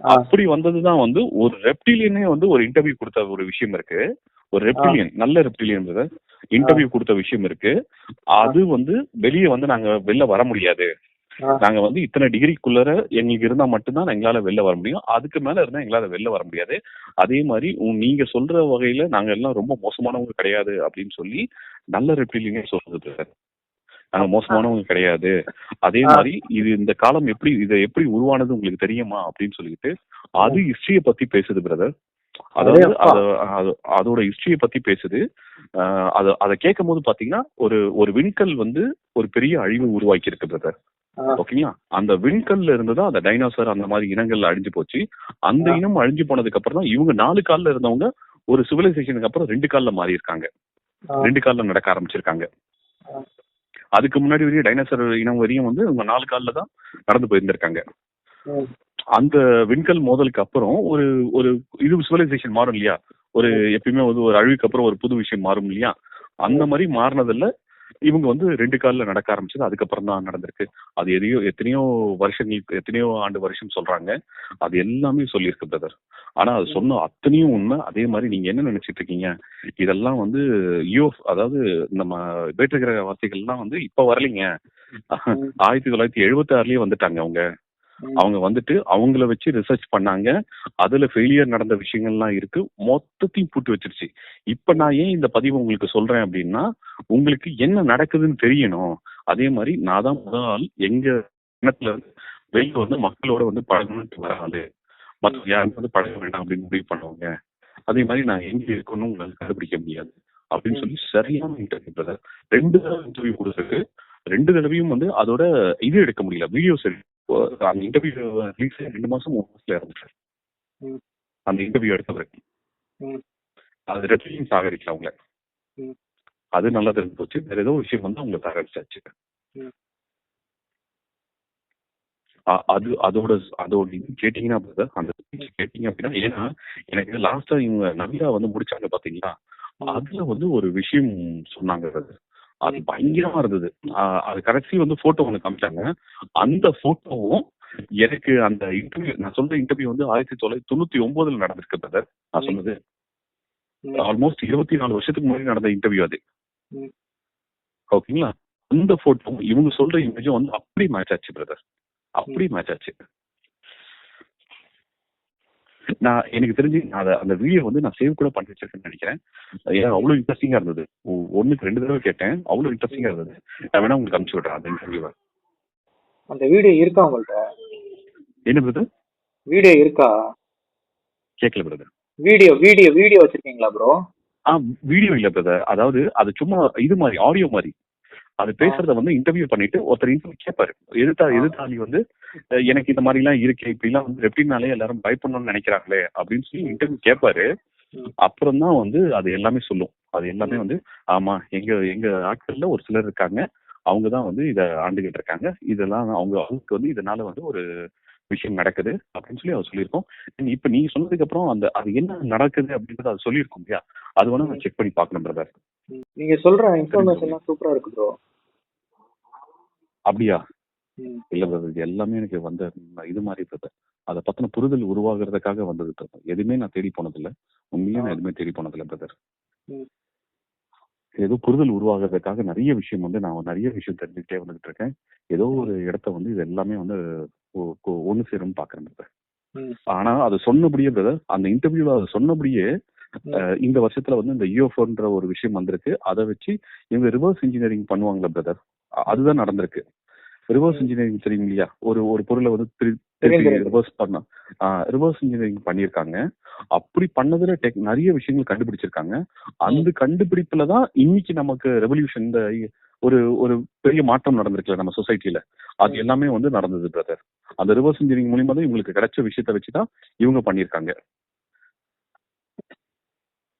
அப்படி வந்ததுதான் வந்து ஒரு ரெப்டிலியனே வந்து ஒரு இன்டர்வியூ கொடுத்த ஒரு விஷயம் இருக்கு. ஒரு ரெப்டிலியன் நல்ல ரெப்டிலியன் இன்டர்வியூ கொடுத்த விஷயம் இருக்கு. அது வந்து வெளியே வந்து நாங்க வெளில வர முடியாது. நாங்க வந்து இத்தனை டிகிரிக்குள்ளர எங்களுக்கு இருந்தா மட்டும்தான் எங்களால வெளில வர முடியும். அதுக்கு மேல இருந்தா எங்களால வெளில வர முடியாது. அதே மாதிரி நீங்க சொல்ற வகையில நாங்க எல்லாம் ரொம்ப மோசமானவங்க கிடையாது அப்படின்னு சொல்லி நல்ல ரெப்டிலியனே சொல்றது சார் நாங்க மோசமானவங்க கிடையாது. அதே. மாதிரி இது இந்த காலம் எப்படி இது எப்படி உருவானது உங்களுக்கு தெரியுமா அப்படின்னு சொல்லிட்டு அது ஹிஸ்டரிய பத்தி பேசுது பிரதர் அதாவது அதோட ஹிஸ்டரிய பத்தி பேசுது. அது அதை கேட்கும் போது பாத்தீங்கன்னா ஒரு ஒரு விண்கல் வந்து ஒரு பெரிய அழிவு உருவாக்கி இருக்கு பிரதர். ஓகேங்களா? அந்த விண்கல்ல இருந்து தான் அந்த டைனோசர் அந்த மாதிரி இனங்கள் அழிஞ்சு போச்சு. அந்த. இனம் அழிஞ்சு போனதுக்கு அப்புறம் தான் இவங்க நாலு கால்ல இருந்தவங்க ஒரு சிவிலைசேஷனுக்கு அப்புறம் ரெண்டு கால்ல மாறி இருக்காங்க. ரெண்டு கால்ல நடக்க ஆரம்பிச்சிருக்காங்க. அதுக்கு முன்னாடி வரையும் டைனோசர் இனம் வரையும் வந்து இவங்க நாலு கால்ல தான் நடந்து போயிருந்திருக்காங்க. அந்த விண்கல் மோதலுக்கு அப்புறம் ஒரு ஒரு இது சிவிலைசேஷன் மாறும் இல்லையா? ஒரு எப்பயுமே வந்து ஒரு அழிவுக்கு அப்புறம் ஒரு புது விஷயம் மாறும் இல்லையா? அந்த மாதிரி மாறினதுல இவங்க வந்து ரெண்டு கால்ல நடக்க ஆரம்பிச்சது அதுக்கப்புறம் தான் நடந்திருக்கு. அது எதையோ எத்தனையோ வருஷங்களுக்கு எத்தனையோ ஆண்டு வருஷம் சொல்றாங்க. அது எல்லாமே சொல்லியிருக்கு பிரதர் ஆனா அது சொன்ன அத்தனையும் உண்மை. அதே மாதிரி நீங்க என்ன நினைச்சிட்டு இருக்கீங்க? இதெல்லாம் வந்து யூ அதாவது நம்ம வேற்றுக்கிரக வாசிகள்லாம் வந்து இப்ப வரலைங்க. ஆயிரத்தி தொள்ளாயிரத்தி எழுபத்தி ஆறுலயே வந்துட்டாங்க அவங்க. அவங்க வந்துட்டு அவங்கள வச்சு ரிசர்ச் பண்ணாங்க. அதுல ஃபெயிலியர் நடந்த விஷயங்கள்லாம் இருக்கு. மொத்தத்தையும் போட்டு வச்சிருச்சு. இப்ப நான் ஏன் இந்த பதிவு உங்களுக்கு சொல்றேன் அப்படின்னா உங்களுக்கு என்ன நடக்குதுன்னு தெரியணும். அதே மாதிரி நான் தான் முதல் எங்க இனத்துல வெளியில வந்து மக்களோட வந்து பழகணும்னு வர ஆளு. மற்ற யாரும் வந்து பழக வேண்டாம் அப்படின்னு முடிவு பண்ணுவாங்க. அதே மாதிரி நான் எங்க இருக்கணும்னு உங்களால கண்டுபிடிக்க முடியாது. அப்படின்னு சொல்லி சரியான இன்டர்வியூ ரெண்டு இன்டர்வியூ கொடுத்துருக்கு. ரெண்டு தடவையும் வந்து அதோட இது எடுக்க முடியல வீடியோஸ் அந்த இன்டர்வியூ ரிலீஸ் ரெண்டு மாசம் மூணு மாசத்துல ம். அந்த இன்டர்வியூ எடுத்தவர் ம். அது ரெட்லையும் சாகடிக்கல அவங்கள. அது நல்லா தெரிஞ்சு போச்சு வேற ஏதோ விஷயம் வந்து அவங்க. அ- அது அதோட அதோட இது கேட்டீங்கன்னா அந்த speech கேட்டீங்க அப்படின்னா ஏன்னா எனக்கு லாஸ்டா இவங்க நவியா வந்து முடிச்சாங்க பாத்தீங்களா. அதுல வந்து ஒரு விஷயம் சொன்னாங்க brother. அது பயங்கரமா இருந்தது. அது கடைசி வந்து போட்டோ ஒண்ணு காமிச்சாங்க. அந்த போட்டோவும் எனக்கு அந்த இன்டர்வியூ நான் சொல்ற இன்டர்வியூ வந்து ஆயிரத்தி தொள்ளாயிரத்தி தொண்ணூத்தி ஒன்பதுல நடந்திருக்கு பிரதர் நான். சொன்னது. ஆல்மோஸ்ட் இருபத்தி நாலு வருஷத்துக்கு முன்னாடி நடந்த இன்டர்வியூ அது. ஓகேங்களா? அந்த போட்டோ இவங்க சொல்ற இமேஜும் வந்து அப்படி மேட்ச் ஆச்சு பிரதர் அப்படி மேட்ச் ஆச்சு. நான் எனக்கு தெரிஞ்சு நான் அத- அந்த வீடியோ வந்து நான் சேவ் கூட பண்ணி வச்சிருக்கேன்னு நினைக்கிறேன். ஏன்னா அவ்வளவு இன்ட்ரெஸ்டிங்கா இருந்தது. ஒ- ஒண்ணுக்கு ரெண்டு தடவை கேட்டேன். அவ்வளவு இன்ட்ரெஸ்டிங்கா இருந்தது. நான் வேணா உங்களுக்கு அனுப்பிச்சு விடுறேன். அந்த இன்டர்வியூவை அந்த வீடியோ இருக்கா உங்கள்ட்ட? என்ன பிரதர் வீடியோ இருக்கா? கேட்கல பிரதர் வீடியோ வீடியோ வீடியோ வச்சிருக்கீங்களா ப்ரோ ஆ வீடியோ இல்ல பிரதர் அதாவது அது சும்மா இது மாதிரி ஆடியோ மாதிரி. அது பேசுறத வந்து இன்டர்வியூ பண்ணிட்டு ஒருத்தர் இன்டர்வியூ கேட்பாரு எதிர்த்தா. எதிர்த்தாளி வந்து எனக்கு இந்த மாதிரி எல்லாம் இருக்கு இப்படி எல்லாம் வந்து ரெப்டினாலே எல்லாரும் பயப்படணும்னு நினைக்கிறாங்களே அப்படின்னு சொல்லி இன்டர்வியூ கேட்பாரு. அப்புறம் தான் வந்து அது எல்லாமே சொல்லும். அது எல்லாமே வந்து ஆமா எங்க எங்க ஆட்கள்ல ஒரு சிலர் இருக்காங்க. அவங்க தான் வந்து இதை ஆண்டுகிட்டு இருக்காங்க. இதெல்லாம் அவங்க அவங்களுக்கு வந்து இதனால வந்து ஒரு விஷயம் நடக்குது அப்படின்னு சொல்லி அவர் சொல்லியிருக்கோம். நீ- இப்ப நீங்க சொன்னதுக்கு அப்புறம் அந்த அது என்ன நடக்குது அப்படின்றத அது சொல்லியிருக்கோம் இல்லையா? அது வேணா நான் செக் பண்ணி பார்க்கணும் பிரதர். நீங்க சொல்ற இன்ஃபர்மேஷன் சூப்பரா இருக்கு ப்ரோ அப்படியா. இல்ல பிரதர் இது எல்லாமே எனக்கு வந்த இது மாதிரி பிரதர் அதை பத்தின புரிதல் உருவாகிறதுக்காக வந்தது பிரதர் எதுவுமே நான் தேடி போனதில்ல. உண்மையிலே நான் எதுவுமே தேடி போனதில்ல பிரதர். ஏதோ புரிதல் உருவாகிறதுக்காக நிறைய விஷயம் வந்து நான் நிறைய விஷயம் தெரிஞ்சுக்கிட்டே வந்துகிட்டு இருக்கேன். ஏதோ ஒரு இடத்த வந்து இது எல்லாமே வந்து ஒண்ணு சேரும்னு பாக்குறேன் பிரதர். ஆனா அது சொன்னபடியே பிரதர் அந்த இன்டர்வியூல அது சொன்னபடியே இந்த வருஷத்துல வந்து இந்த யூஎஃப்ஓன்ற ஒரு விஷயம் வந்திருக்கு. அதை வச்சு இவங்க ரிவர்ஸ் இன்ஜினியரிங் பண்ணுவாங்களா பிரதர் அதுதான் நடந்திருக்கு. ரிவர்ஸ். இன்ஜினியரிங் தெரியும் இல்லையா? ஒரு ஒரு பொருளை வந்து. ரிவர்ஸ் பண்ண ரிவர்ஸ் இன்ஜினியரிங் பண்ணியிருக்காங்க. அப்படி பண்ணதுல டெக் நிறைய விஷயங்கள் கண்டுபிடிச்சிருக்காங்க. அந்த கண்டுபிடிப்புல தான் இன்னைக்கு நமக்கு ரெவல்யூஷன் இந்த ஒரு ஒரு பெரிய மாற்றம் நடந்திருக்குல்ல நம்ம சொசைட்டில அது. எல்லாமே வந்து நடந்தது பிரதர் அந்த ரிவர்ஸ் இன்ஜினியரிங் மூலியமா தான் இவங்களுக்கு கிடைச்ச விஷயத்தை வச்சு தான் இவங்க பண்ணியிருக்காங்க.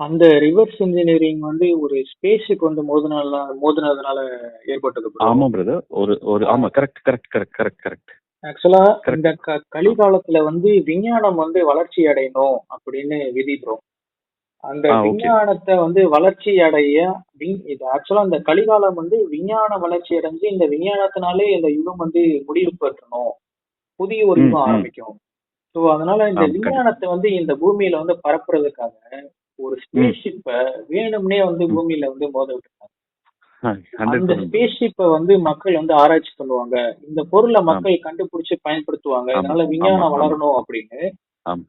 அந்த ரிவர்ஸ் இன்ஜினியரிங் வந்து ஒரு ஸ்பேஸுக்கு வந்து மோதினால மோதினதுனால ஏற்பட்டது bro. ஆமா பிரதர் ஒரு ஒரு ஆமா correct correct correct correct correct ஆக்சுவலா. இந்த க- கலிகாலத்துல வந்து விஞ்ஞானம் வந்து வளர்ச்சி அடையணும் அப்படின்னு விதி ப்ரோ அந்த ஆ. விஞ்ஞானத்தை வந்து வளர்ச்சி அடைய விஞ்- இது ஆக்சுவலா இந்த கலிகாலம் வந்து விஞ்ஞான வளர்ச்சி அடைஞ்சு இந்த விஞ்ஞானத்தினாலே இந்த யுகம் வந்து முடிவு பெற்றணும் புதிய ஒரு ம், யுகம் ம். ஆரம்பிக்கும் சோ அதனால இந்த ஆம், கண்டிப்பா. விஞ்ஞானத்தை வந்து இந்த பூமியில வந்து பரப்புறதுக்காக ஒரு ஸ்பேஸ் ஷிப்ப வேணும்னே வந்து. பூமியில வந்து மோத விட்டுருக்காங்க. அந்த ஸ்பேஸ் ஷிப்ப வந்து மக்கள் வந்து ஆராய்ச்சி பண்ணுவாங்க. இந்த பொருளை. மக்கள் கண்டுபிடிச்சு பயன்படுத்துவாங்க. ஆமா, விஞ்ஞானம். வளரணும் அப்படின்னு. ஆம்,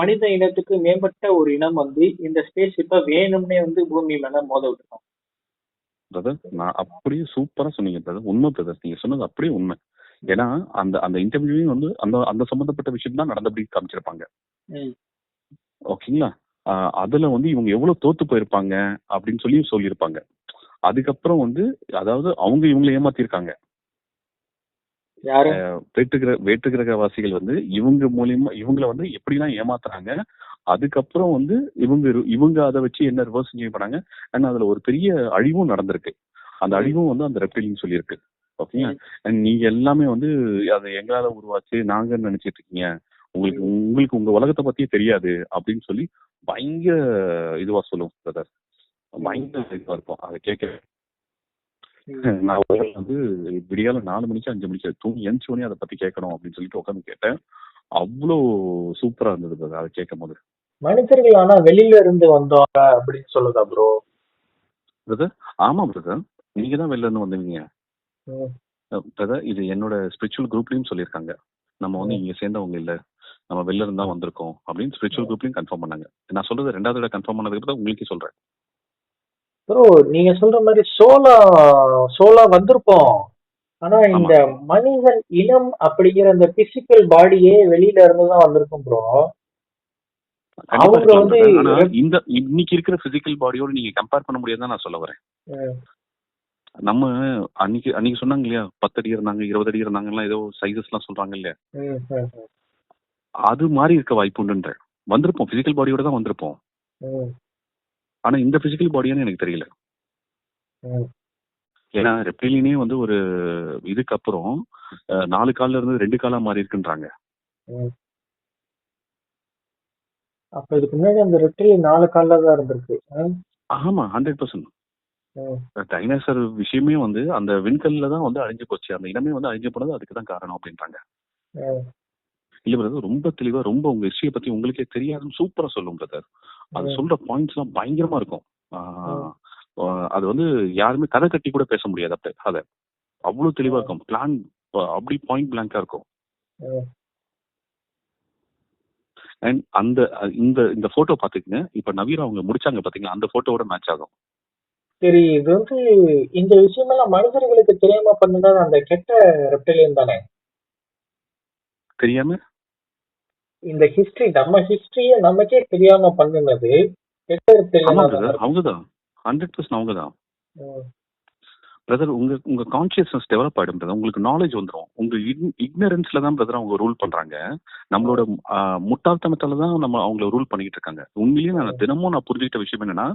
மனித இனத்துக்கு மேம்பட்ட ஒரு இனம் வந்து இந்த ஸ்பேஸ் ஷிப்ப வேணும்னே வந்து பூமி மேல மோத விட்டுருக்காங்க. பிரதர் நான் அப்படியே சூப்பரா சொன்னீங்க பிரதர் உண்மை பிரதர் நீங்க சொன்னது அப்படியே உண்மை. ஏன்னா அந்த அந்த இன்டர்வியூவையும் வந்து அந்த அந்த சம்பந்தப்பட்ட விஷயம் தான் நடந்தபடி காமிச்சிருப்பாங்க. ஓகேங்களா அதுல வந்து இவங்க எவ்வளவு தோத்து போயிருப்பாங்க அப்படின்னு சொல்லி சொல்லியிருப்பாங்க. அதுக்கப்புறம் வந்து அதாவது அவங்க இவங்களை ஏமாத்திருக்காங்க. வேற்றுகிற வேற்றுகிரகவாசிகள் வந்து இவங்க மூலியமா இவங்கள வந்து எப்படிலாம் ஏமாத்துறாங்க அதுக்கப்புறம் வந்து இவங்க இவங்க அதை வச்சு என்ன ரிவர்ஸ் பண்ணாங்க அண்ட் அதுல ஒரு பெரிய அழிவும் நடந்திருக்கு. அந்த அழிவும் வந்து அந்த ரெப்டிலின்னு சொல்லியிருக்கு. ஓகேங்களா? நீங்க எல்லாமே வந்து அது எங்களால உருவாச்சு நாங்க நினைச்சிட்டு இருக்கீங்க உங்களுக்கு உங்களுக்கு உங்க உலகத்தை பத்தியே தெரியாது அப்படின்னு சொல்லி பயங்கர இதுவா சொல்லுவோம் பிரதர் பயங்கர இதுவா இருக்கும். அதை கேட்க. நான் வந்து விடியால நாலு மணிக்கு அஞ்சு மணிக்கு தூங்கி உடனே அதை பத்தி கேட்கணும் அப்படின்னு சொல்லிட்டு உட்காந்து கேட்டேன். அவ்வளோ சூப்பரா இருந்தது brother அதை கேட்கும் போது மனிதர்கள் ஆனா வெளியில இருந்து வந்தவங்க அப்படின்னு சொல்லுதா ப்ரோ பிரதர் ஆமா பிரதர் நீங்க தான் வெளில இருந்து வந்தீங்க. பிரதர் இது என்னோட ஸ்பிரிச்சுவல் குரூப்லயும் சொல்லியிருக்காங்க. நம்ம வந்து இங்க சேர்ந்தவங்க இல்ல. நம்ம வெளில இருந்தா வந்திருக்கோம் அப்படின்னு ஸ்பிரிச்சுவல் குரூப்லயும் கன்ஃபார்ம் பண்ணாங்க. நான் சொல்றது ரெண்டாவது தடவை கன்ஃபார்ம் பண்ணதுக்கு அப்புறம் உங்களுக்கே சொல்றேன். ப்ரோ நீங்க சொல்ற மாதிரி சோலா சோலா வந்திருப்போம் ஆனா இந்த மனிதன் இனம் அப்படிங்கிற அந்த பிசிக்கல் பாடியே வெளியில இருந்து தான் வந்திருக்கும் ப்ரோ அவங்க வந்து இந்த இன்னைக்கு இருக்கிற பிசிக்கல் பாடியோட நீங்க கம்பேர் பண்ண முடியாதுன்னு நான் சொல்ல வரேன். நம்ம அன்னைக்கு அன்னைக்கு சொன்னாங்க இல்லையா? பத்து அடி இருந்தாங்க இருபது அடி இருந்தாங்கலாம் ஏதோ சைசஸ் எல்லாம் சொல்றாங்க இல்லையா? அது மாதிரி இருக்க வாய்ப்பு உண்டுன்ற. வந்திருப்போம் பிசிக்கல் பாடியோட தான் வந்திருப்போம். ஆனா இந்த பிசிக்கல் பாடியான்னு எனக்கு தெரியல. ஏன்னா ரெப்டிலியனே வந்து ஒரு இதுக்கு அப்புறம் நாலு கால்ல இருந்து ரெண்டு காலா மாறி இருக்குன்றாங்க. அப்ப இதுக்கு முன்னாடி அந்த ரெட்டில் நாலு கால்ல தான் இருந்திருக்கு. ஆமா ஹண்ட்ரட் பர்சன்ட் டைனோசர் விஷயமே வந்து அந்த விண்கல்ல தான் வந்து அழிஞ்சு போச்சு. அந்த இனமே வந்து அழிஞ்சு போனது அதுக்கு தான் காரணம் அப்படின்றாங்க. இல்ல பிரதர் ரொம்ப தெளிவா ரொம்ப உங்க ஹிஸ்டரியை பத்தி உங்களுக்கே தெரியாதுன்னு சூப்பரா சொல்லும் பிரதர் அது. சொல்ற பாயிண்ட்ஸ் எல்லாம் பயங்கரமா இருக்கும். அது வந்து யாருமே கதை கட்டி கூட பேச முடியாது அப்ப அதை. அவ்வளவு தெளிவா இருக்கும். பிளான் அப்படி பாயிண்ட் பிளாங்கா இருக்கும். அண்ட் அந்த இந்த இந்த போட்டோ பாத்துக்கங்க இப்ப நவீரா அவங்க முடிச்சாங்க பாத்தீங்களா? அந்த போட்டோவோட மேட்ச் ஆகும். சரி இது வந்து இந்த விஷயமெல்லாம் மனிதர்களுக்கு தெரியாம பண்ணுனது அந்த கெட்ட ரெப்டிலியன் தானே? தெரியாம? இந்த ஹிஸ்டரி நம்ம ஹிஸ்டரிய நமக்கே தெரியாம பண்ணுனது அவங்கதான். ஹண்ட்ரட் பர்சன்ட் அவங்கதான். பிரதர் உங்க உங்க கான்சியஸ்னஸ் டெவலப் ஆயிடும் பிரதர் உங்களுக்கு நாலேஜ் வந்துடும் உங்க இக்னரன்ஸ்ல தான் பிரதர் அவங்க ரூல் பண்றாங்க. நம்மளோட முட்டாள்தனத்துல தான் நம்ம அவங்கள ரூல் பண்ணிக்கிட்டு இருக்காங்க. உண்மையிலேயே நான் தினமும் நான் புரிஞ்சுக்கிட்ட விஷயம் என்னன்னா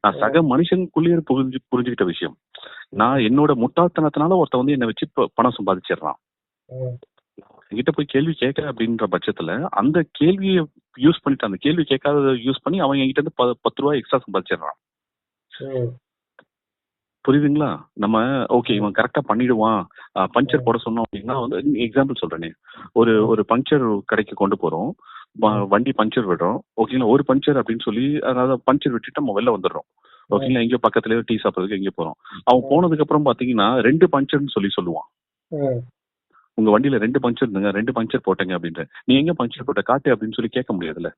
நான் சக மனுஷனுக்குள்ளேயே புரிஞ்சு புரிஞ்சுக்கிட்ட விஷயம். நான் என்னோட முட்டாள்தனத்தினால ஒருத்த வந்து என்னை வச்சு பணம் சம்பாதிச்சிடுறான். என்கிட்ட போய் கேள்வி கேட்க அப்படின்ற பட்சத்துல அந்த கேள்வியை யூஸ் பண்ணிட்டு அந்த கேள்வி கேட்காத யூஸ் பண்ணி அவன் என்கிட்ட இருந்து பத்து ரூபாய் எக்ஸ்ட்ரா சம்பாதிச்சிடுறான். புரியுதுங்களா? நம்ம ஓகே இவன் கரெக்டா பண்ணிடுவான். பஞ்சர் போட சொன்னோம் அப்படின்னா வந்து எக்ஸாம்பிள் சொல்றேனே. ஒரு ஒரு பஞ்சர் கடைக்கு கொண்டு போறோம். வண்டி பஞ்சர் விடுறோம். ஓகேங்களா ஒரு பஞ்சர் அப்படின்னு சொல்லி அதாவது பஞ்சர் விட்டுட்டு நம்ம வெளில வந்துடுறோம். ஓகேங்களா எங்கேயோ பக்கத்துலயே டீ சாப்பிட்றதுக்கு எங்கேயோ போறோம். அவன் போனதுக்கு அப்புறம் பாத்தீங்கன்னா ரெண்டு பஞ்சர்னு சொல்லி சொல்லுவான். உங்க வண்டியில ரெண்டு பஞ்சர் இருந்துங்க ரெண்டு பஞ்சர் போட்டேங்க அப்படின்ற. நீ எங்க பஞ்சர் போட்ட? காட்டு அப்படின்னு சொல்லி கேட்க முடியாதுல்ல?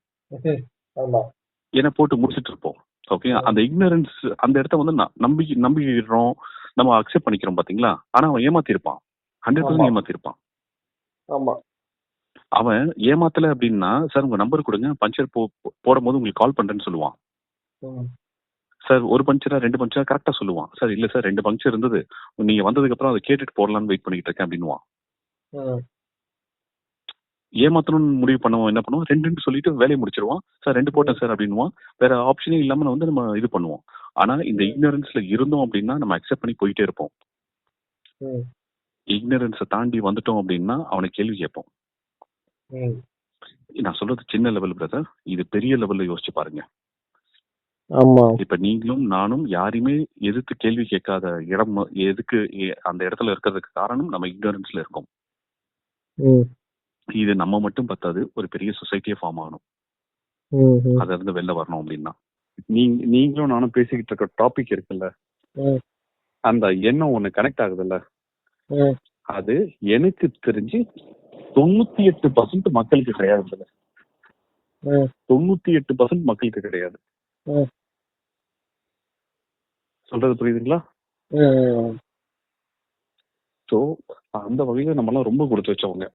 ஏன்னா போட்டு முடிச்சிட்டு இருப்போம். ஓகே அந்த இக்னரன்ஸ் அந்த இடத்த வந்து நம்பி நம்பிடுறோம். நம்ம அக்செப்ட் பண்ணிக்கிறோம் பாத்தீங்களா? ஆனா அவன் ஏமாத்திருப்பான். ஹண்ட்ரட். பர்சன்ட் ஏமாத்திருப்பான். ஆமா. அவன் ஏமாத்தல அப்படின்னா சார் உங்க நம்பர் கொடுங்க. பஞ்சர் போ போ- போடும்போது உங்களுக்கு கால் பண்றேன்னு சொல்லுவான். சார் ஒரு பஞ்சரா ரெண்டு பஞ்சரா கரெக்டா சொல்லுவான். சார் இல்ல சார் ரெண்டு பஞ்சர் இருந்தது. நீங்க வந்ததுக்கு அப்புறம் அதை கேட்டுட்டு போடலாம்னு வெயிட் பண்ணிட்டு இருக்கேன் அப்படின்னுவான். ஏமாத்தணும்னு முடிவு பண்ணுவோம் என்ன பண்ணுவோம் ரெண்டுன்னு சொல்லிட்டு வேலையை முடிச்சிருவான். சார் ரெண்டு போட்டேன் சார் அப்படின்னுவான். வேற ஆப்ஷனே இல்லாம வந்து நம்ம இது பண்ணுவோம். ஆனா இந்த இக்னரன்ஸ்ல இருந்தோம் அப்படின்னா நம்ம அக்செப்ட் பண்ணி போயிட்டே இருப்போம். இக்னரன்ஸை தாண்டி வந்துட்டோம் அப்படின்னா அவனை கேள்வி கேட்போம். நான் சொல்றது சின்ன லெவல் பிரதர் இது பெரிய லெவல்ல யோசிச்சு பாருங்க. ஆமா. இப்ப நீங்களும் நானும் யாரையுமே எதிர்த்து கேள்வி கேட்காத இடம் எதுக்கு அந்த இடத்துல இருக்கிறதுக்கு காரணம் நம்ம இக்னரன்ஸ்ல இருக்கோம். இது நம்ம மட்டும் பத்தாது ஒரு பெரிய சொசைட்டியே ஃபார்ம் ஆகணும். அதுல இருந்து வெளில வரணும் அப்படின்னா. நீங்க நீங்களும் நானும் பேசிக்கிட்டு இருக்க டாபிக் இருக்குல்ல? அந்த எண்ணம் ஒண்ணு கனெக்ட் ஆகுதுல்ல. அது எனக்கு தெரிஞ்சு தொண்ணூத்தி எட்டு பர்சன்ட் மக்களுக்கு கிடையாது தொண்ணூத்தி எட்டு பர்சன்ட் மக்களுக்கு கிடையாது. சொல்றது புரியுதுங்களா? ம். அந்த வகையில நம்மளாம் ரொம்ப கொடுத்து வச்சவங்க.